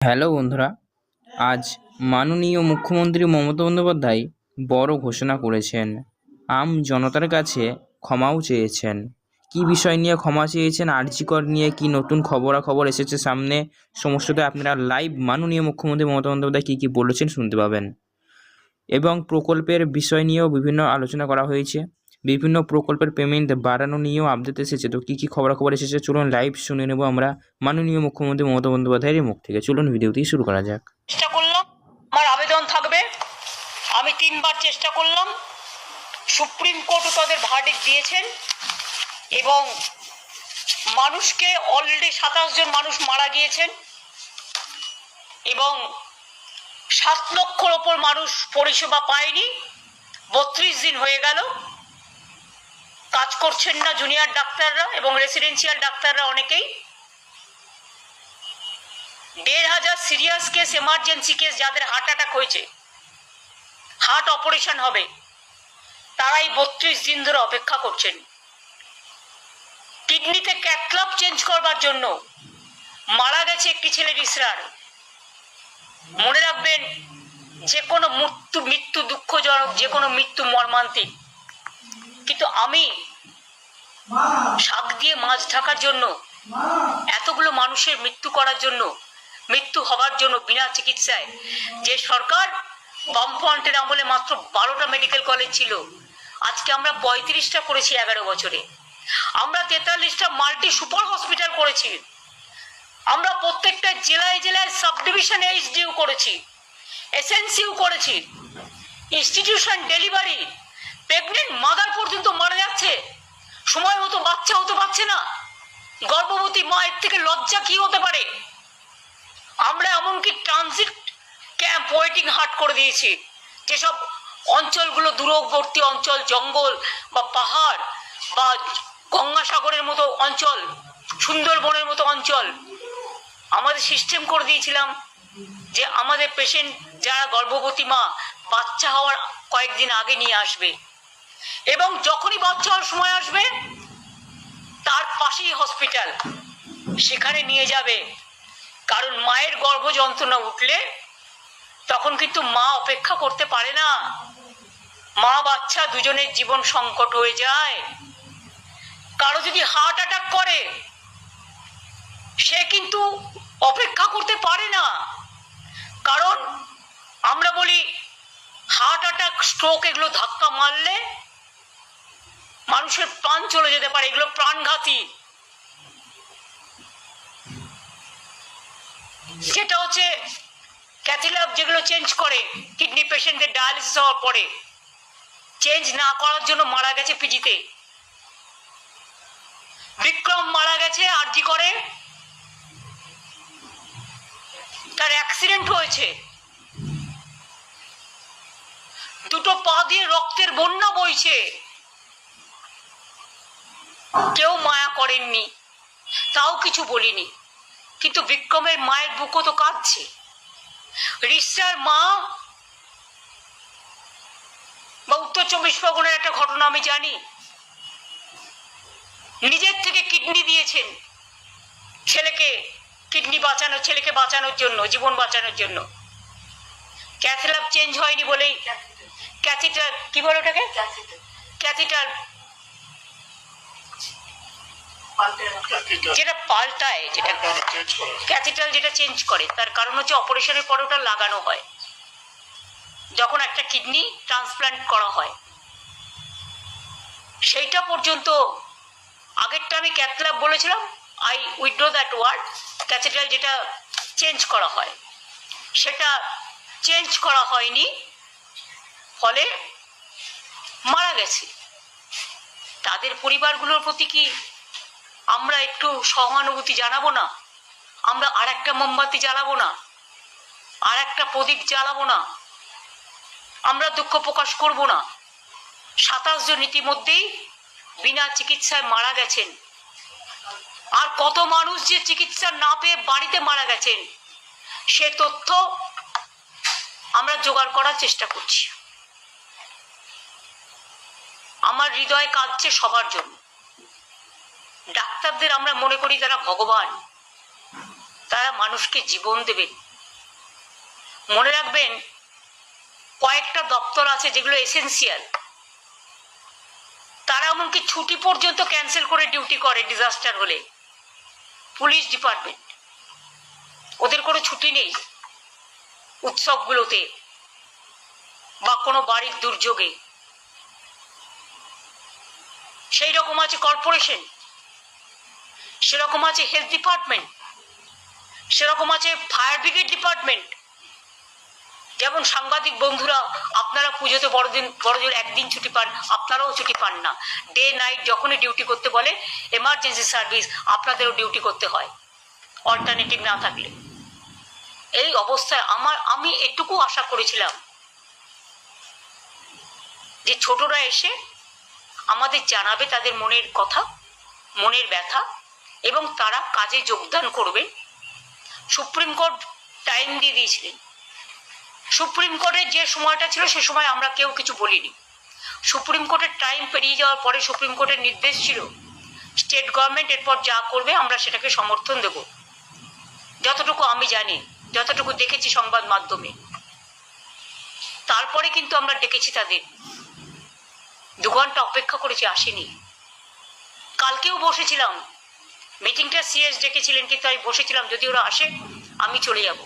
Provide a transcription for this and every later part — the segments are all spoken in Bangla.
হ্যালো বন্ধুরা, আজ মাননীয় মুখ্যমন্ত্রী মমতা বন্দ্যোপাধ্যায় বড় ঘোষণা করেছেন। আম জনতার কাছে ক্ষমাও চেয়েছেন। কী বিষয় নিয়ে ক্ষমা চেয়েছেন আরজিকর নিয়ে কি নতুন খবরাখবর এসেছে সামনে, সমস্তটাই আপনারা লাইভ মাননীয় মুখ্যমন্ত্রী মমতা বন্দ্যোপাধ্যায় কী কী বলেছেন শুনতে পাবেন। এবং প্রকল্পের বিষয় নিয়েও বিভিন্ন আলোচনা করা হয়েছে। বিভিন্ন প্রকল্পের পেমেন্ট বাড়ানো নিয়েও আপডেট এসেছে। তো কী কী খবরাখবর এসেছে চলুন লাইভ শুনে নেব আমরা। মাননীয় মুখ্যমন্ত্রী মমতা বন্দ্যোপাধ্যায়ের মুখ থেকে। চলুন ভিডিওটি শুরু করা যাক। চেষ্টা করলাম, আমার আবেদন থাকবে। আমি তিনবার চেষ্টা করলাম। সুপ্রিম কোর্টও তাদের ভার্ডিক দিয়েছেন এবং মানুষকে অলরেডি সাতাশ জন মানুষ মারা গিয়েছেন এবং সাত লক্ষর ওপর মানুষ পরিষেবা পায়নি। বত্রিশ দিন হয়ে গেল। কাজ করছেন না জুনিয়র ডাক্তাররা এবং রেসিডেন্সিয়াল ডাক্তাররা অনেকেই। দেড় হাজার সিরিয়াস কেস এমার্জেন্সি কেস যাদের হার্ট অ্যাটাক হয়েছে। হার্ট অপারেশন হবে। তারাই বত্রিশ দিন ধরে অপেক্ষা করছেন। কিডনিতে ক্যাথলাপ চেঞ্জ করবার জন্য মারা গেছে একটি ছেলে ইসরার মনে রাখবেন, যে কোনো মৃত্যু মৃত্যু দুঃখজনক, যে কোনো মৃত্যু মর্মান্তিক। কিন্তু আমি শাক দিয়ে মাছ ঢাকার জন্য, এতগুলো মানুষের মৃত্যু করার জন্য, মৃত্যু হবার জন্য বিনা চিকিৎসায় যে সরকার বামফ্রন্টের আমলে মাত্র বারোটা মেডিকেল কলেজ ছিল, আজকে আমরা পঁয়ত্রিশটা করেছি এগারো বছরে। আমরা তেতাল্লিশটা মাল্টি সুপার হসপিটাল করেছি। আমরা প্রত্যেকটা জেলায় জেলায় সাব ডিভিশন এইচডিউ করেছি এসএনসিউ করেছি ইনস্টিটিউশন ডেলিভারি প্রেগনেন্ট মাদার পর্যন্ত মারা যাচ্ছে। সময় মতো বাচ্চা হতে পারছে না। গর্ভবতী মায়ের থেকে লজ্জা কি হতে পারে? আমরা এমনকি ট্রানজিট ক্যাম্প ওয়েটিং হাট করে দিয়েছি। যেসব অঞ্চলগুলো দূরবর্তী অঞ্চল, জঙ্গল বা পাহাড় বা গঙ্গাসাগরের মতো অঞ্চল, সুন্দরবনের মতো অঞ্চল, আমাদের সিস্টেম করে দিয়েছিলাম যে আমাদের পেশেন্ট যারা গর্ভবতী মা, বাচ্চা হওয়ার কয়েকদিন আগে নিয়ে আসবে। এবং যখনই বাচ্চা সময় আসবে, তার পাশেই হসপিটাল সেখানে নিয়ে যাবে। কারণ মায়ের গর্ভ যন্ত্রণা উঠলে তখন কিন্তু মা অপেক্ষা করতে পারে না। মা বাচ্চা দুজনের জীবন সংকট হয়ে যায়। কারও যদি হার্ট অ্যাটাক করে, সে কিন্তু অপেক্ষা করতে পারে না। কারণ আমরা বলি হার্ট অ্যাটাক স্ট্রোক এগুলো ধাক্কা মারলে মানুষের প্রাণ চলে যেতে পারে, এগুলো প্রাণঘাতী। সেটা হচ্ছে ক্যাথিলাব যেগুলো চেঞ্জ করে কিডনি পেশেন্টদের ডায়ালিসিস হওয়ার পরে। চেঞ্জ না করার জন্য মারা গেছে পিজিতে। বিক্রম মারা গেছে, আর আরজি করে? তার অ্যাক্সিডেন্ট হয়েছে। দুটো পা দিয়ে রক্তের বন্যা বইছে। কেউ মায়া করেননি তাও কিছু বলিনি। কিন্তু বিক্রমের মায়ের বুকও তো কাঁদছে। রিসার মা বা উত্তর চব্বিশ পরগনার একটা ঘটনা আমি জানি। নিজের থেকে কিডনি দিয়েছেন ছেলেকে কিডনি বাঁচানোর ছেলেকে বাঁচানোর জন্য জীবন বাঁচানোর জন্য। ক্যাথলাব চেঞ্জ হয়নি বলেই ক্যাথিটার কি বলে ওটাকে? ক্যাথিটার যেটা পাল্টায় যেটা ক্যাথিটাল যেটা চেঞ্জ করে, তার কারণ হচ্ছে অপারেশনের পরে ওটা লাগানো হয়। যখন একটা কিডনি ট্রান্সপ্লান্ট করা হয়। সেইটা পর্যন্ত, আগেরটা আমি ক্যাথল্যাব বলেছিলাম আই উইড্রো দ্যাট ওয়ার্ড ক্যাথিটাল যেটা চেঞ্জ করা হয়। সেটা চেঞ্জ করা হয়নি, ফলে মারা গেছে। তাদের পরিবারগুলোর প্রতি কি আমরা একটু সহানুভূতি জানাব না। আমরা আর একটা মোমবাতি জ্বালাবো না। আর একটা প্রদীপ জ্বালাবো না। আমরা দুঃখ প্রকাশ করব না। সাতাশ জন ইতিমধ্যেই বিনা চিকিৎসায় মারা গেছেন। আর কত মানুষ যে চিকিৎসা না পেয়ে বাড়িতে মারা গেছেন, সে তথ্য আমরা জোগাড় করার চেষ্টা করছি। আমার হৃদয় কাঁদছে সবার জন্য। ডাক্তারদের আমরা মনে করি তারা ভগবান, তারা মানুষকে জীবন দেবেন। মনে রাখবেন, কয়েকটা দপ্তর আছে যেগুলো এসেন্সিয়াল তারা এমনকি ছুটি পর্যন্ত ক্যান্সেল করে ডিউটি করে ডিজাস্টার হলে। পুলিশ ডিপার্টমেন্ট ওদের কোনো ছুটি নেই উৎসবগুলোতে বা কোনো বাড়ির দুর্যোগে। সেই রকম আছে কর্পোরেশন সেরকম আছে হেলথ ডিপার্টমেন্ট সেরকম আছে ফায়ার ব্রিগেড ডিপার্টমেন্ট যেমন সাংবাদিক বন্ধুরা, আপনারা পুজোতে বড়দিন বড়দিন একদিন ছুটি পান, আপনারাও ছুটি পান না। ডে নাইট যখনই ডিউটি করতে বলে এমার্জেন্সি সার্ভিস আপনাদেরও ডিউটি করতে হয় অল্টারনেটিভ না থাকলে। এই অবস্থায় আমার, আমি এটুকু আশা করেছিলাম যে ছোটরা এসে আমাদের জানাবে তাদের মনের কথা, মনের ব্যথা এবং তারা কাজে যোগদান করবে। সুপ্রিম কোর্ট টাইম দিয়ে দিয়েছিলেন। সুপ্রিম কোর্টের যে সময়টা ছিল, সে সময় আমরা কেউ কিছু বলিনি। সুপ্রিম কোর্টের টাইম পেরিয়ে যাওয়ার পরে সুপ্রিম কোর্টের নির্দেশ ছিল স্টেট গভর্নমেন্ট এরপর যা করবে আমরা সেটাকে সমর্থন দেব। যতটুকু আমি জানি, যতটুকু দেখেছি সংবাদ মাধ্যমে। তারপরে কিন্তু আমরা ডেকেছি তাদের। দু ঘণ্টা অপেক্ষা করেছি, আসেনি। কালকেও বসেছিলাম। মিটিংটা সিএস ডেকেছিলেন কিন্তু আমি বসেছিলাম, যদি ওরা আসে, আমি চলে যাব।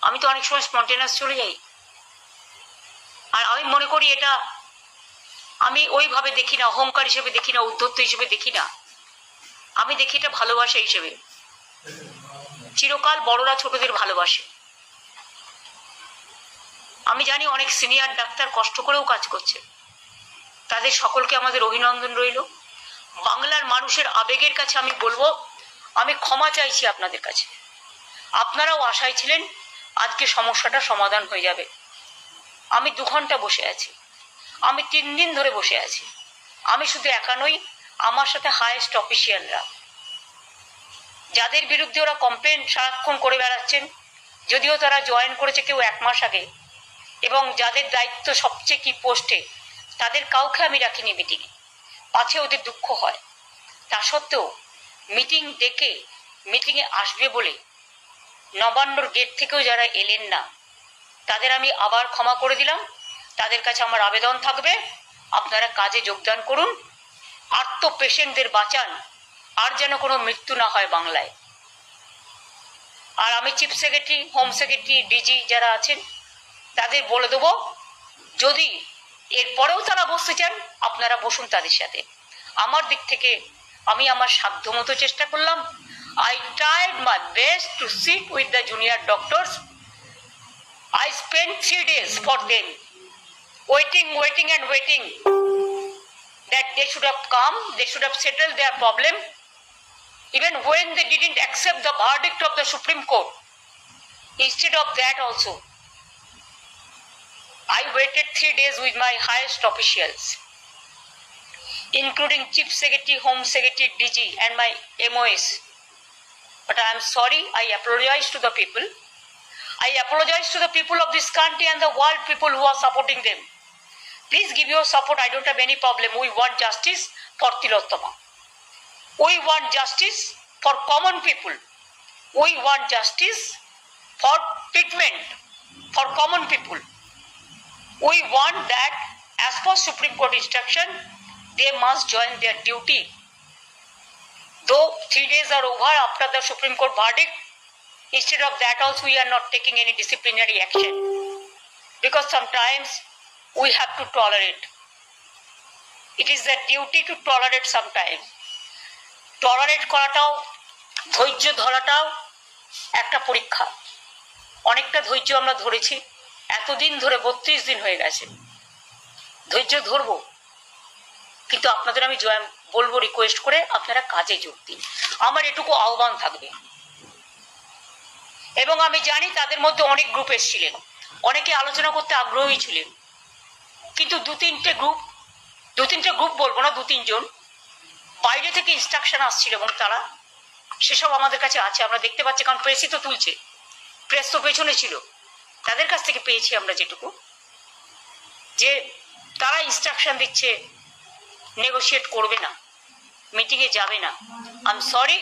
আমি তো অনেক সময় স্পন্টেনাস চলে যাই। আর আমি মনে করি এটা, আমি ওইভাবে দেখি না, অহংকার হিসেবে দেখি না, উদ্ধত্ত হিসেবে দেখি না। আমি দেখি এটা ভালোবাসা হিসেবে। চিরকাল বড়রা ছোটদের ভালোবাসে। আমি জানি অনেক সিনিয়র ডাক্তার কষ্ট করেও কাজ করছে। তাদের সকলকে আমাদের অভিনন্দন রইল। বাংলার মানুষের আবেগের কাছে আমি বলব, আমি ক্ষমা চাইছি আপনাদের কাছে। আপনারাও আশায় ছিলেন আজকে সমস্যাটা সমাধান হয়ে যাবে। আমি দু ঘণ্টা বসে আছি। আমি তিন দিন ধরে বসে আছি। আমি শুধু একা নই, আমার সাথে হায়েস্ট অফিসিয়ালরা যাদের বিরুদ্ধে ওরা কমপ্লেন সারাক্ষণ করে বেড়াচ্ছেন, যদিও তারা জয়েন করেছে কেউ এক মাস আগে, এবং যাদের দায়িত্ব সবচেয়ে কি পোস্টে তাদের কাউকে আমি রাখিনি মিটিংয়ে পাছে ওদের দুঃখ হয়। তা সত্ত্বেও মিটিং ডেকে মিটিংয়ে আসবে বলে নবান্নর গেট থেকেও যারা এলেন না, তাদের আমি আবার ক্ষমা করে দিলাম। তাদের কাছে আমার আবেদন থাকবে। আপনারা কাজে যোগদান করুন। আত্ম পেশেন্টদের বাঁচান। আর যেন কোনো মৃত্যু না হয় বাংলায়। আর আমি chief secretary, home secretary, DG যারা আছেন, তাদের বলে দেবো, যদি এরপরেও তারা বসতে চান, আপনারা বসুন তাদের সাথে। আমার দিক থেকে আমি আমার সাধ্য মতো চেষ্টা করলাম। I tried my best to sit with the junior doctor I spend three days for then waiting waiting and waiting that they should have come they should have settle their problem even when they didn't accept the verdict of the Supreme Court instead of that also I waited three days with my highest officials, including Chief Secretary, Home Secretary, DG, and my MOS. But I am sorry, I apologize to the people. I apologize to the people of this country and the world people who are supporting them. Please give your support. I don't have any problem. We want justice for Tilottama. We want justice for common people. We want justice for treatment for common people. We want that as per Supreme Court instruction, they must join their duty. Though three days are over after the Supreme Court verdict, instead of that also we are not taking any disciplinary action. Because sometimes we have to tolerate. It is the duty to tolerate sometimes. Tolerate করাটাও ধৈর্য ধরাটাও একটা পরীক্ষা অনেকটা ধৈর্য আমরা ধরেছি এতদিন ধরে বত্রিশ দিন হয়ে গেছে। ধৈর্য ধরবো। কিন্তু আপনাদের আমি জয়, বলব রিকোয়েস্ট করে আপনারা কাজে যোগ দিন। আমার এটুকু আহ্বান থাকবে। এবং আমি জানি তাদের মধ্যে অনেক গ্রুপ এসেছিলেন। অনেকে আলোচনা করতে আগ্রহী ছিলেন। কিন্তু দু তিনটে গ্রুপ দু তিনটে গ্রুপ বলব না, দু তিনজন। বাইরে থেকে ইনস্ট্রাকশন আসছিল এবং তারা সেসব আমাদের কাছে আছে। আমরা দেখতে পাচ্ছি, কারণ প্রেসই তো তুলছে। প্রেস তো পেছনে ছিল। তাদের কাছ থেকে পেয়েছি আমরা যেটুকু। যে তারা ইনস্ট্রাকশন দিচ্ছে নেগোশিয়েট করবে না মিটিংয়ে যাবে না। I am sorry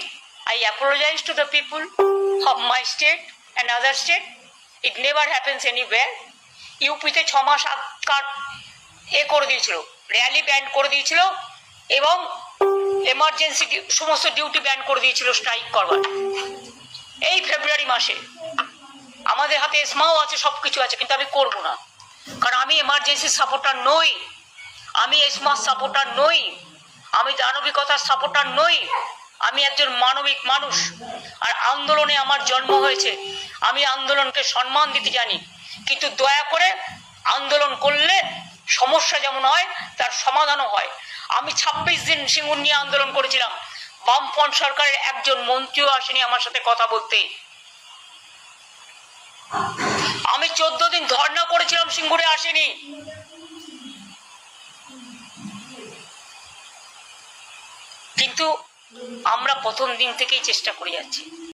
I apologise to the people of my state and other state it never happens anywhere ইউপিতে ছ মাস আটকার এ করে দিয়েছিল র্যালি ব্যান্ড করে দিয়েছিল এবং এমার্জেন্সি সমস্ত ডিউটি ব্যান্ড করে দিয়েছিল স্ট্রাইক করবার। এই ফেব্রুয়ারি মাসে আমাদের হাতে এসমাও আছে সব কিছু আছে, কিন্তু আমি করব না। কারণ আমি এমার্জেন্সি সাপোর্টার নই। আমি এসমার সাপোর্টার নই। আমি দানবিকতার সাপোর্টার নই। আমি একজন মানবিক মানুষ। আর আন্দোলনে আমার জন্ম হয়েছে। আমি আন্দোলনকে সম্মান দিতে জানি। কিন্তু দয়া করে আন্দোলন করলে সমস্যা যেমন হয়, তার সমাধানও হয়। আমি ছাব্বিশ দিন সিঙ্গুর নিয়ে আন্দোলন করেছিলাম। বামফ্রন্ট সরকারের একজন মন্ত্রীও আসেনি আমার সাথে কথা বলতে। আমি চোদ্দ দিন ধর্ণা করেছিলাম, সিঙ্গুরে আসেনি। কিন্তু আমরা প্রথম দিন থেকেই চেষ্টা করে যাচ্ছি।